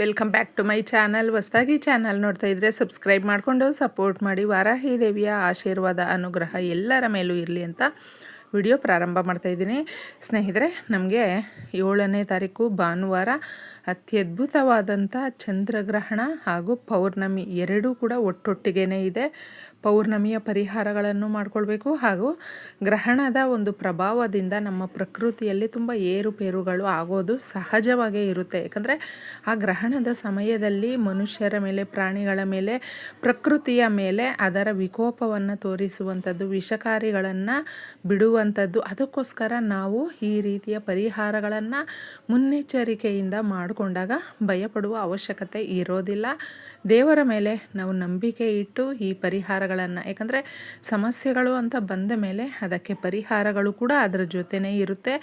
Welcome back to my channel ಹೊಸ್ದಾಗಿ channel ನೋಡ್ತಾ ಇದ್ರೆ ಸಬ್ಸ್ಕ್ರೈಬ್ ಮಾಡಿಕೊಂಡು ಸಪೋರ್ಟ್ ಮಾಡಿ. ವಾರಾಹಿ ದೇವಿಯ ಆಶೀರ್ವಾದ, ಅನುಗ್ರಹ ಎಲ್ಲರ ಮೇಲೂ ಇರಲಿ ಅಂತ ವಿಡಿಯೋ ಪ್ರಾರಂಭ ಮಾಡ್ತಾ ಇದ್ದೀನಿ. ಸ್ನೇಹಿತರೆ, ನಮಗೆ ಏಳನೇ ತಾರೀಕು ಭಾನುವಾರ ಅತ್ಯದ್ಭುತವಾದಂಥ ಚಂದ್ರಗ್ರಹಣ ಹಾಗೂ ಪೌರ್ಣಮಿ ಎರಡೂ ಕೂಡ ಒಟ್ಟೊಟ್ಟಿಗೆ ಇದೆ. ಪೌರ್ಣಮಿಯ ಪರಿಹಾರಗಳನ್ನು ಮಾಡಿಕೊಳ್ಬೇಕು. ಹಾಗೂ ಗ್ರಹಣದ ಒಂದು ಪ್ರಭಾವದಿಂದ ನಮ್ಮ ಪ್ರಕೃತಿಯಲ್ಲಿ ತುಂಬ ಏರುಪೇರುಗಳು ಆಗೋದು ಸಹಜವಾಗೇ ಇರುತ್ತೆ. ಯಾಕಂದರೆ ಆ ಗ್ರಹಣದ ಸಮಯದಲ್ಲಿ ಮನುಷ್ಯರ ಮೇಲೆ, ಪ್ರಾಣಿಗಳ ಮೇಲೆ, ಪ್ರಕೃತಿಯ ಮೇಲೆ ಅದರ ವಿಕೋಪವನ್ನು ತೋರಿಸುವಂಥದ್ದು, ವಿಷಕಾರಿಗಳನ್ನು ಬಿಡುವಂಥದ್ದು, ಅದಕ್ಕೋಸ್ಕರ ನಾವು ಈ ರೀತಿಯ ಪರಿಹಾರಗಳನ್ನು ಮುನ್ನೆಚ್ಚರಿಕೆಯಿಂದ ಮಾಡಿಕೊಂಡಾಗ ಭಯಪಡುವ ಅವಶ್ಯಕತೆ ಇರೋದಿಲ್ಲ. ದೇವರ ಮೇಲೆ ನಾವು ನಂಬಿಕೆ ಇಟ್ಟು ಈ ಪರಿಹಾರ ಪರಿಹಾರಗಳನ್ನು. ಯಾಕಂದರೆ ಸಮಸ್ಯೆಗಳು ಅಂತ ಬಂದ ಮೇಲೆ ಅದಕ್ಕೆ ಪರಿಹಾರಗಳು ಕೂಡ ಅದರ ಜೊತೆನೇ ಇರುತ್ತೆ.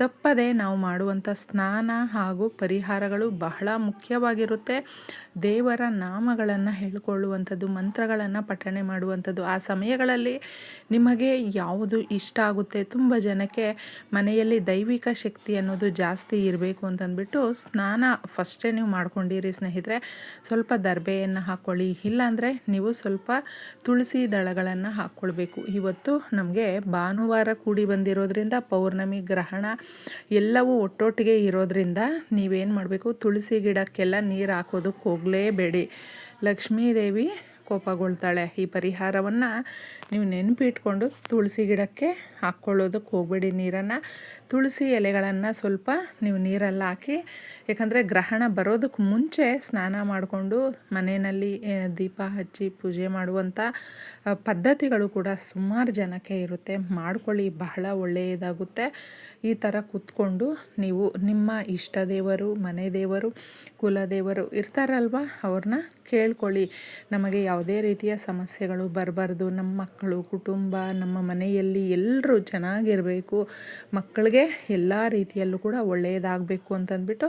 ತಪ್ಪದೆ ನಾವು ಮಾಡುವಂಥ ಸ್ನಾನ ಹಾಗೂ ಪರಿಹಾರಗಳು ಬಹಳ ಮುಖ್ಯವಾಗಿರುತ್ತೆ. ದೇವರ ನಾಮಗಳನ್ನು ಹೇಳಿಕೊಳ್ಳುವಂಥದ್ದು, ಮಂತ್ರಗಳನ್ನು ಪಠಣೆ ಮಾಡುವಂಥದ್ದು ಆ ಸಮಯಗಳಲ್ಲಿ ನಿಮಗೆ ಯಾವುದು ಇಷ್ಟ ಆಗುತ್ತೆ? ತುಂಬ ಜನಕ್ಕೆ ಮನೆಯಲ್ಲಿ ದೈವಿಕ ಶಕ್ತಿ ಅನ್ನೋದು ಜಾಸ್ತಿ ಇರಬೇಕು ಅಂತಂದ್ಬಿಟ್ಟು ಸ್ನಾನ ಫಸ್ಟೇ ನೀವು ಮಾಡ್ಕೊಂಡಿರಿ ಸ್ನೇಹಿತರೆ. ಸ್ವಲ್ಪ ದರ್ಬೆಯನ್ನು ಹಾಕ್ಕೊಳ್ಳಿ ಇಲ್ಲಾಂದರೆ ನೀವು ಸ್ವಲ್ಪ ತುಳಸಿ ದಳಗಳನ್ನು ಹಾಕ್ಕೊಳ್ಬೇಕು ಇವತ್ತು ನಮಗೆ ಭಾನುವಾರ ಕೂಡಿ ಬಂದಿರೋದ್ರಿಂದ, ಪೌರ್ಣಮಿ ಗ್ರಹಣ ಎಲ್ಲವೂ ಒಟ್ಟೊಟ್ಟಿಗೆ ಇರೋದ್ರಿಂದ ನೀವೇನು ಮಾಡಬೇಕು? ತುಳಸಿ ಗಿಡಕ್ಕೆಲ್ಲ ನೀರು ಹಾಕೋದಕ್ಕೆ ಹೋಗಲೇಬೇಡಿ. ಲಕ್ಷ್ಮೀದೇವಿ ಕೋಪಗೊಳ್ತಾಳೆ. ಈ ಪರಿಹಾರವನ್ನು ನೀವು ನೆನಪಿಟ್ಕೊಂಡು ತುಳಸಿ ಗಿಡಕ್ಕೆ ಹಾಕ್ಕೊಳ್ಳೋದಕ್ಕೆ ಹೋಗಬೇಡಿ ನೀರನ್ನು. ತುಳಸಿ ಎಲೆಗಳನ್ನು ಸ್ವಲ್ಪ ನೀವು ನೀರಲ್ಲಿ ಹಾಕಿ, ಯಾಕಂದರೆ ಗ್ರಹಣ ಬರೋದಕ್ಕೆ ಮುಂಚೆ ಸ್ನಾನ ಮಾಡಿಕೊಂಡು ಮನೆಯಲ್ಲಿ ದೀಪ ಹಚ್ಚಿ ಪೂಜೆ ಮಾಡುವಂಥ ಪದ್ಧತಿಗಳು ಕೂಡ ಸುಮಾರು ಜನಕ್ಕೆ ಇರುತ್ತೆ. ಮಾಡ್ಕೊಳ್ಳಿ, ಬಹಳ ಒಳ್ಳೆಯದಾಗುತ್ತೆ. ಈ ಥರ ಕೂತ್ಕೊಂಡು ನೀವು ನಿಮ್ಮ ಇಷ್ಟ ದೇವರು, ಮನೆ ದೇವರು ಕುಲದೇವರು ಇರ್ತಾರಲ್ವ, ಅವ್ರನ್ನ ಕೇಳ್ಕೊಳ್ಳಿ. ನಮಗೆ ಯಾವುದೇ ರೀತಿಯ ಸಮಸ್ಯೆಗಳು ಬರಬಾರ್ದು. ನಮ್ಮ ಮಕ್ಕಳು, ಕುಟುಂಬ, ನಮ್ಮ ಮನೆಯಲ್ಲಿ ಎಲ್ಲರೂ ಚೆನ್ನಾಗಿರಬೇಕು. ಮಕ್ಕಳಿಗೆ ಎಲ್ಲ ರೀತಿಯಲ್ಲೂ ಕೂಡ ಒಳ್ಳೆಯದಾಗಬೇಕು ಅಂತಂದ್ಬಿಟ್ಟು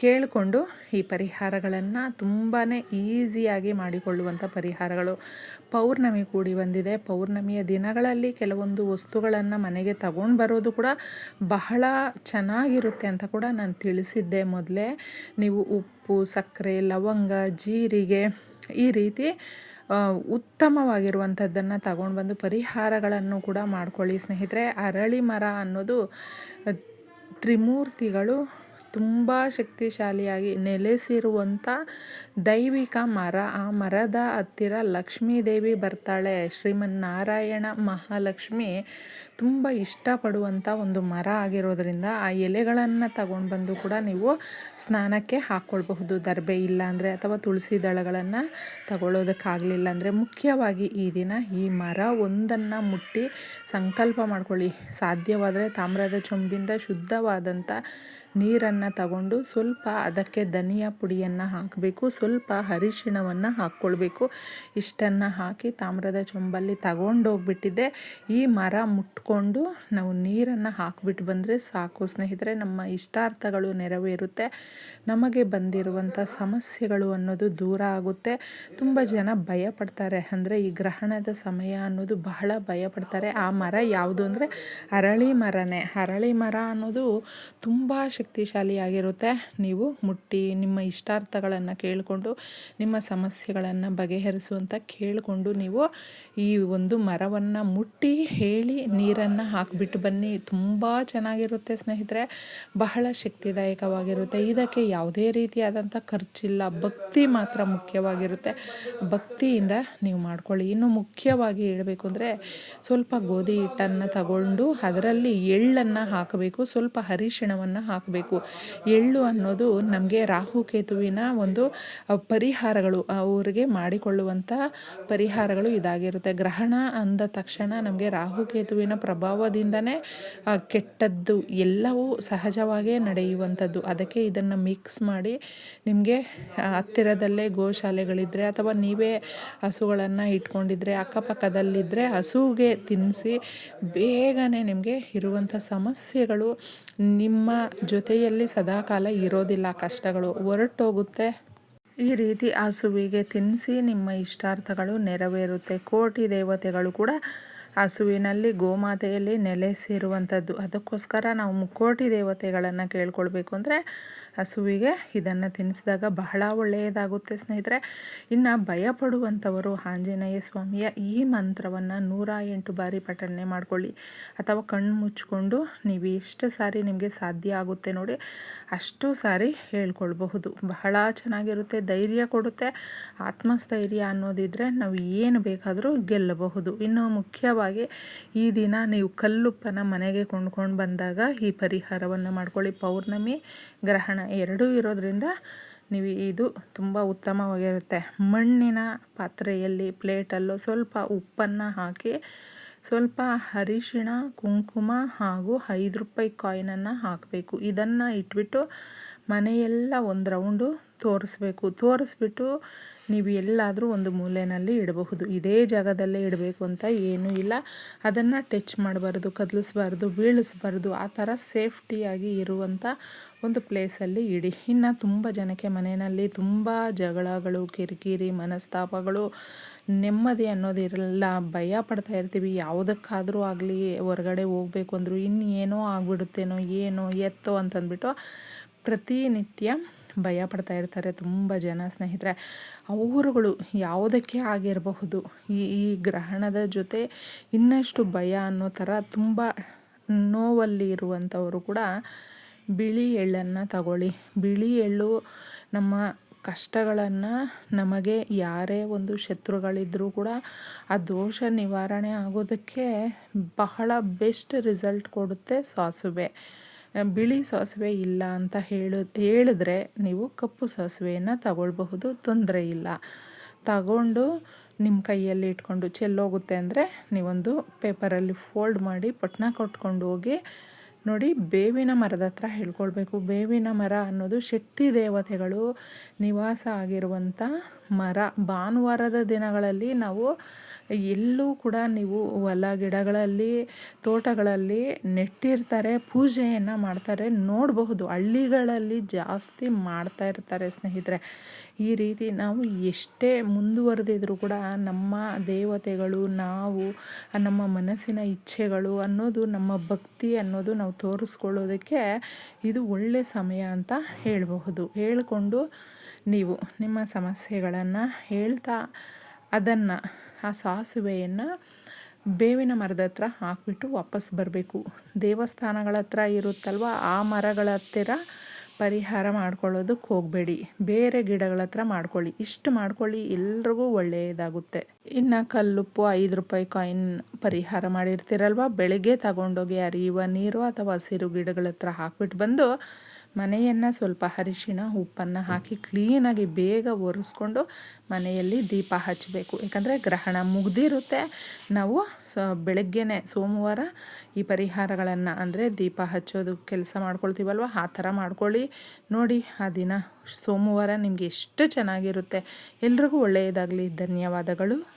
ಕೇಳಿಕೊಂಡು ಈ ಪರಿಹಾರಗಳನ್ನು ತುಂಬಾ ಈಸಿಯಾಗಿ ಮಾಡಿಕೊಳ್ಳುವಂಥ ಪರಿಹಾರಗಳು. ಪೌರ್ಣಮಿ ಕೂಡಿ ಬಂದಿದೆ. ಪೌರ್ಣಮಿಯ ದಿನಗಳಲ್ಲಿ ಕೆಲವೊಂದು ವಸ್ತುಗಳನ್ನು ಮನೆಗೆ ತಗೊಂಡು ಬರೋದು ಕೂಡ ಬಹಳ ಚೆನ್ನಾಗಿರುತ್ತೆ ಅಂತ ಕೂಡ ನಾನು ತಿಳಿಸಿದ್ದೆ ಮೊದಲೇ. ನೀವು ಉಪ್ಪು, ಸಕ್ಕರೆ, ಲವಂಗ, ಜೀರಿಗೆ ಈ ರೀತಿ ಉತ್ತಮವಾಗಿರುವಂಥದ್ದನ್ನು ತಗೊಂಡು ಬಂದು ಪರಿಹಾರಗಳನ್ನು ಕೂಡ ಮಾಡ್ಕೊಳ್ಳಿ ಸ್ನೇಹಿತರೆ. ಅರಳಿ ಮರ ಅನ್ನೋದು ತ್ರಿಮೂರ್ತಿಗಳು ತುಂಬ ಶಕ್ತಿಶಾಲಿಯಾಗಿ ನೆಲೆಸಿರುವಂಥ ದೈವಿಕ ಮರ. ಆ ಮರದ ಹತ್ತಿರ ಲಕ್ಷ್ಮೀದೇವಿ ಬರ್ತಾಳೆ. ಶ್ರೀಮನ್ನಾರಾಯಣ ಮಹಾಲಕ್ಷ್ಮಿ ತುಂಬ ಇಷ್ಟಪಡುವಂಥ ಒಂದು ಮರ ಆಗಿರೋದ್ರಿಂದ ಆ ಎಲೆಗಳನ್ನು ತಗೊಂಡು ಬಂದು ಕೂಡ ನೀವು ಸ್ನಾನಕ್ಕೆ ಹಾಕ್ಕೊಳ್ಬಹುದು ದರ್ಬೆ ಇಲ್ಲ ಅಂದರೆ ಅಥವಾ ತುಳಸಿ ದಳಗಳನ್ನು ತಗೊಳ್ಳೋದಕ್ಕಾಗಲಿಲ್ಲ ಅಂದರೆ ಮುಖ್ಯವಾಗಿ ಈ ದಿನ ಈ ಮರ ಒಂದನ್ನು ಮುಟ್ಟಿ ಸಂಕಲ್ಪ ಮಾಡ್ಕೊಳ್ಳಿ. ಸಾಧ್ಯವಾದರೆ ತಾಮ್ರದ ಚೊಂಬಿಂದ ಶುದ್ಧವಾದಂಥ ನೀರನ್ನು ತಗೊಂಡು ಸ್ವಲ್ಪ ಅದಕ್ಕೆ ಧನಿಯಾ ಪುಡಿಯನ್ನು ಹಾಕಬೇಕು, ಸ್ವಲ್ಪ ಅರಿಶಿಣವನ್ನು ಹಾಕ್ಕೊಳ್ಬೇಕು. ಇಷ್ಟನ್ನು ಹಾಕಿ ತಾಮ್ರದ ಚೊಂಬಲ್ಲಿ ತಗೊಂಡೋಗ್ಬಿಟ್ಟಿದ್ದೆ ಈ ಮರ ಮುಟ್ಕೊಂಡು ನಾವು ನೀರನ್ನು ಹಾಕಿಬಿಟ್ಟು ಬಂದರೆ ಸಾಕು. ಸ್ನೇಹಿತರೆ, ನಮ್ಮ ಇಷ್ಟಾರ್ಥಗಳು ನೆರವೇರುತ್ತೆ. ನಮಗೆ ಬಂದಿರುವಂಥ ಸಮಸ್ಯೆಗಳು ಅನ್ನೋದು ದೂರ ಆಗುತ್ತೆ. ತುಂಬ ಜನ ಭಯಪಡ್ತಾರೆ. ಅಂದರೆ ಈ ಗ್ರಹಣದ ಸಮಯ ಅನ್ನೋದು ಬಹಳ ಭಯಪಡ್ತಾರೆ. ಆ ಮರ ಯಾವುದು ಅಂದರೆ ಅರಳಿ ಮರನೇ. ಅರಳಿ ಮರ ಅನ್ನೋದು ತುಂಬ ಶಕ್ತಿಶಾಲಿಯಾಗಿರುತ್ತೆ. ನೀವು ಮುಟ್ಟಿ ನಿಮ್ಮ ಇಷ್ಟಾರ್ಥಗಳನ್ನು ಕೇಳಿಕೊಂಡು, ನಿಮ್ಮ ಸಮಸ್ಯೆಗಳನ್ನು ಬಗೆಹರಿಸುವಂತ ಕೇಳಿಕೊಂಡು ನೀವು ಈ ಒಂದು ಮರವನ್ನು ಮುಟ್ಟಿ ಹೇಳಿ ನೀರನ್ನು ಹಾಕಿಬಿಟ್ಟು ಬನ್ನಿ. ತುಂಬ ಚೆನ್ನಾಗಿರುತ್ತೆ ಸ್ನೇಹಿತರೆ. ಬಹಳ ಶಕ್ತಿದಾಯಕವಾಗಿರುತ್ತೆ. ಇದಕ್ಕೆ ಯಾವುದೇ ರೀತಿಯಾದಂಥ ಖರ್ಚಿಲ್ಲ. ಭಕ್ತಿ ಮಾತ್ರ ಮುಖ್ಯವಾಗಿರುತ್ತೆ. ಭಕ್ತಿಯಿಂದ ನೀವು ಮಾಡ್ಕೊಳ್ಳಿ. ಇನ್ನು ಮುಖ್ಯವಾಗಿ ಹೇಳಬೇಕು ಅಂದರೆ ಸ್ವಲ್ಪ ಗೋಧಿ ಹಿಟ್ಟನ್ನು ತಗೊಂಡು ಅದರಲ್ಲಿ ಎಳ್ಳನ್ನು ಹಾಕಬೇಕು. ಸ್ವಲ್ಪ ಹರಿಶಿಣವನ್ನು ಹಾಕಬೇಕು. ಬೇಕು ಎಳ್ಳು ಅನ್ನೋದು ನಮಗೆ ರಾಹುಕೇತುವಿನ ಒಂದು ಪರಿಹಾರಗಳು ಅವರಿಗೆ ಮಾಡಿಕೊಳ್ಳುವಂಥ ಪರಿಹಾರಗಳು ಇದಾಗಿರುತ್ತೆ. ಗ್ರಹಣ ಅಂದ ತಕ್ಷಣ ನಮಗೆ ರಾಹುಕೇತುವಿನ ಪ್ರಭಾವದಿಂದನೇ ಕೆಟ್ಟದ್ದು ಎಲ್ಲವೂ ಸಹಜವಾಗೇ ನಡೆಯುವಂಥದ್ದು. ಅದಕ್ಕೆ ಇದನ್ನು ಮಿಕ್ಸ್ ಮಾಡಿ ನಿಮಗೆ ಹತ್ತಿರದಲ್ಲೇ ಗೋಶಾಲೆಗಳಿದ್ದರೆ ಅಥವಾ ನೀವೇ ಹಸುಗಳನ್ನು ಇಟ್ಕೊಂಡಿದ್ರೆ ಅಕ್ಕಪಕ್ಕದಲ್ಲಿದ್ದರೆ ಹಸುಗೆ ತಿನ್ನಿಸಿ ಬೇಗನೆ ನಿಮಗೆ ಇರುವಂಥ ಸಮಸ್ಯೆಗಳು ನಿಮ್ಮ ಜೊತೆಯಲ್ಲಿ ಸದಾಕಾಲ ಇರೋದಿಲ್ಲ, ಕಷ್ಟಗಳು ಹೊರಟೋಗುತ್ತೆ. ಈ ರೀತಿ ಹಸುವಿಗೆ ತಿನ್ನಿಸಿ ನಿಮ್ಮ ಇಷ್ಟಾರ್ಥಗಳು ನೆರವೇರುತ್ತೆ. ಕೋಟಿ ದೇವತೆಗಳು ಕೂಡ ಹಸುವಿನಲ್ಲಿ ಗೋಮಾತೆಯಲ್ಲಿ ನೆಲೆಸಿರುವಂಥದ್ದು. ಅದಕ್ಕೋಸ್ಕರ ನಾವು ಮುಕ್ಕೋಟಿ ದೇವತೆಗಳನ್ನು ಕೇಳ್ಕೊಳ್ಬೇಕು ಅಂದರೆ ಹಸುವಿಗೆ ಇದನ್ನು ತಿನ್ನಿಸಿದಾಗ ಬಹಳ ಒಳ್ಳೆಯದಾಗುತ್ತೆ ಸ್ನೇಹಿತರೆ. ಇನ್ನು ಭಯಪಡುವಂಥವರು ಆಂಜನೇಯ ಸ್ವಾಮಿಯ ಈ ಮಂತ್ರವನ್ನು ನೂರ ಎಂಟು ಬಾರಿ ಪಠಣೆ ಮಾಡ್ಕೊಳ್ಳಿ. ಅಥವಾ ಕಣ್ಣು ಮುಚ್ಚಿಕೊಂಡು ನೀವು ಎಷ್ಟು ಸಾರಿ ನಿಮಗೆ ಸಾಧ್ಯ ಆಗುತ್ತೆ ನೋಡಿ ಅಷ್ಟು ಸಾರಿ ಹೇಳ್ಕೊಳ್ಬಹುದು. ಬಹಳ ಚೆನ್ನಾಗಿರುತ್ತೆ, ಧೈರ್ಯ ಕೊಡುತ್ತೆ. ಆತ್ಮಸ್ಥೈರ್ಯ ಅನ್ನೋದಿದ್ರೆ ನಾವು ಏನು ಬೇಕಾದರೂ ಗೆಲ್ಲಬಹುದು. ಇನ್ನು ಮುಖ್ಯವಾಗಿ ಈ ದಿನ ನೀವು ಕಲ್ಲುಪ್ಪನ ಮನೆಗೆ ಕೊಂಡ್ಕೊಂಡು ಬಂದಾಗ ಈ ಪರಿಹಾರವನ್ನು ಮಾಡ್ಕೊಳ್ಳಿ. ಪೌರ್ಣಮಿ ಗ್ರಹಣ ಎರಡೂ ಇರೋದ್ರಿಂದ ನೀವು ಇದು ತುಂಬ ಉತ್ತಮವಾಗಿರುತ್ತೆ. ಮಣ್ಣಿನ ಪಾತ್ರೆಯಲ್ಲಿ ಪ್ಲೇಟಲ್ಲೂ ಸ್ವಲ್ಪ ಉಪ್ಪನ್ನು ಹಾಕಿ ಸ್ವಲ್ಪ ಅರಿಶಿಣ, ಕುಂಕುಮ ಹಾಗೂ ಐದು ರೂಪಾಯಿ ಕಾಯಿನನ್ನು ಹಾಕಬೇಕು. ಇದನ್ನು ಇಟ್ಬಿಟ್ಟು ಮನೆಯೆಲ್ಲ ಒಂದು ರೌಂಡು ತೋರಿಸ್ಬೇಕು. ತೋರಿಸ್ಬಿಟ್ಟು ನೀವು ಎಲ್ಲಾದರೂ ಒಂದು ಮೂಲೆಯಲ್ಲಿ ಇಡಬಹುದು. ಇದೇ ಜಾಗದಲ್ಲೇ ಇಡಬೇಕು ಅಂತ ಏನೂ ಇಲ್ಲ. ಅದನ್ನು ಟಚ್ ಮಾಡಬಾರ್ದು, ಕದಲಿಸ್ಬಾರ್ದು, ಬೀಳಿಸ್ಬಾರ್ದು, ಆ ಥರ ಸೇಫ್ಟಿಯಾಗಿ ಇರುವಂಥ ಒಂದು ಪ್ಲೇಸಲ್ಲಿ ಇಡಿ. ಇನ್ನು ತುಂಬ ಜನಕ್ಕೆ ಮನೆಯಲ್ಲಿ ತುಂಬ ಜಗಳಗಳು, ಕಿರಿಕಿರಿ, ಮನಸ್ತಾಪಗಳು ನೆಮ್ಮದಿ ಅನ್ನೋದಿರಲ್ಲ. ಭಯ ಪಡ್ತಾ ಇರ್ತೀವಿ. ಯಾವುದಕ್ಕಾದರೂ ಆಗಲಿ ಹೊರಗಡೆ ಹೋಗ್ಬೇಕು ಅಂದರು ಇನ್ನು ಏನೋ ಆಗ್ಬಿಡುತ್ತೇನೋ, ಏನೋ ಎತ್ತೋ ಅಂತಂದ್ಬಿಟ್ಟು ಪ್ರತಿನಿತ್ಯ ಭಯ ಪಡ್ತಾ ಇರ್ತಾರೆ ತುಂಬ ಜನ ಸ್ನೇಹಿತರೆ. ಅವರುಗಳು ಯಾವುದಕ್ಕೆ ಆಗಿರಬಹುದು, ಈ ಈ ಗ್ರಹಣದ ಜೊತೆ ಇನ್ನಷ್ಟು ಭಯ ಅನ್ನೋ ಥರ ತುಂಬ ನೋವಲ್ಲಿ ಇರುವಂಥವರು ಕೂಡ ಬಿಳಿ ಎಳ್ಳನ್ನು ತಗೊಳ್ಳಿ. ಬಿಳಿ ಎಳ್ಳು ನಮ್ಮ ಕಷ್ಟಗಳನ್ನು ನಮಗೆ ಯಾರೇ ಒಂದು ಶತ್ರುಗಳಿದ್ರೂ ಕೂಡ ಆ ದೋಷ ನಿವಾರಣೆ ಆಗೋದಕ್ಕೆ ಬಹಳ ಬೆಸ್ಟ್ ರಿಸಲ್ಟ್ ಕೊಡುತ್ತೆ ಸಾಸುವೆ. ಬಿಳಿ ಸಾಸುವೆ ಇಲ್ಲ ಅಂತ ಹೇಳು, ಹೇಳಿದ್ರೆ ನೀವು ಕಪ್ಪು ಸಾಸುವೆಯನ್ನು ತಗೊಳ್ಬಹುದು, ತೊಂದರೆ ಇಲ್ಲ. ತಗೊಂಡು ನಿಮ್ಮ ಕೈಯಲ್ಲಿ ಇಟ್ಕೊಂಡು ಚೆಲ್ಲೋಗುತ್ತೆ ಅಂದರೆ ನೀವೊಂದು ಪೇಪರಲ್ಲಿ ಫೋಲ್ಡ್ ಮಾಡಿ ಪಟ್ನ ಕೊಟ್ಕೊಂಡು ಹೋಗಿ ನೋಡಿ ಬೇವಿನ ಮರದ ಹತ್ರ ಹೇಳ್ಕೊಳ್ಬೇಕು. ಬೇವಿನ ಮರ ಅನ್ನೋದು ಶಕ್ತಿ ದೇವತೆಗಳು ನಿವಾಸ ಆಗಿರುವಂಥ ಮರ. ಭಾನುವಾರದ ದಿನಗಳಲ್ಲಿ ನಾವು ಎಲ್ಲೂ ಕೂಡ ನೀವು ಹೊಲ ಗಿಡಗಳಲ್ಲಿ, ತೋಟಗಳಲ್ಲಿ ನೆಟ್ಟಿರ್ತಾರೆ, ಪೂಜೆಯನ್ನು ಮಾಡ್ತಾರೆ, ನೋಡಬಹುದು. ಹಳ್ಳಿಗಳಲ್ಲಿ ಜಾಸ್ತಿ ಮಾಡ್ತಾ ಇರ್ತಾರೆ ಸ್ನೇಹಿತರೆ. ಈ ರೀತಿ ನಾವು ಎಷ್ಟೇ ಮುಂದುವರೆದಿದ್ರೂ ಕೂಡ ನಮ್ಮ ದೇವತೆಗಳು, ನಾವು, ನಮ್ಮ ಮನಸ್ಸಿನ ಇಚ್ಛೆಗಳು ಅನ್ನೋದು, ನಮ್ಮ ಭಕ್ತಿ ಅನ್ನೋದು ನಾವು ತೋರಿಸ್ಕೊಳ್ಳೋದಕ್ಕೆ ಇದು ಒಳ್ಳೆಯ ಸಮಯ ಅಂತ ಹೇಳಬಹುದು. ಹೇಳಿಕೊಂಡು ನೀವು ನಿಮ್ಮ ಸಮಸ್ಯೆಗಳನ್ನು ಹೇಳ್ತಾ ಅದನ್ನು ಆ ಸಾಸುವೆಯನ್ನು ಬೇವಿನ ಮರದ ಹತ್ರ ಹಾಕಿಬಿಟ್ಟು ವಾಪಸ್ ಬರಬೇಕು. ದೇವಸ್ಥಾನಗಳ ಹತ್ರ ಇರುತ್ತಲ್ವ, ಆ ಮರಗಳ ಹತ್ತಿರ ಪರಿಹಾರ ಮಾಡ್ಕೊಳ್ಳೋದಕ್ಕೆ ಹೋಗಬೇಡಿ. ಬೇರೆ ಗಿಡಗಳ ಹತ್ರ ಮಾಡ್ಕೊಳ್ಳಿ. ಇಷ್ಟು ಮಾಡ್ಕೊಳ್ಳಿ, ಎಲ್ರಿಗೂ ಒಳ್ಳೆಯದಾಗುತ್ತೆ. ಇನ್ನು ಕಲ್ಲುಪ್ಪು ಐದು ರೂಪಾಯಿ ಕಾಯಿನ್ ಪರಿಹಾರ ಮಾಡಿರ್ತೀರಲ್ವ? ಬೆಳಗ್ಗೆ ತಗೊಂಡೋಗಿ ಅರಿಯುವ ನೀರು ಅಥವಾ ಹಸಿರು ಗಿಡಗಳ ಹತ್ರ ಹಾಕ್ಬಿಟ್ಟು ಬಂದು ಮನೆಯನ್ನು ಸ್ವಲ್ಪ ಅರಿಶಿಣ ಉಪ್ಪನ್ನು ಹಾಕಿ ಕ್ಲೀನಾಗಿ ಬೇಗ ಒರೆಸ್ಕೊಂಡು ಮನೆಯಲ್ಲಿ ದೀಪ ಹಚ್ಚಬೇಕು. ಯಾಕಂದರೆ ಗ್ರಹಣ ಮುಗ್ದಿರುತ್ತೆ. ನಾವು ಸ ಬೆಳಗ್ಗೆನೆ ಸೋಮವಾರ ಈ ಪರಿಹಾರಗಳನ್ನು ಅಂದರೆ ದೀಪ ಹಚ್ಚೋದು ಕೆಲಸ ಮಾಡ್ಕೊಳ್ತೀವಲ್ವ? ಆ ಥರ ಮಾಡ್ಕೊಳ್ಳಿ. ನೋಡಿ, ಆ ದಿನ ಸೋಮವಾರ ನಿಮಗೆ ಎಷ್ಟು ಚೆನ್ನಾಗಿರುತ್ತೆ. ಎಲ್ರಿಗೂ ಒಳ್ಳೆಯದಾಗಲಿ. ಧನ್ಯವಾದಗಳು.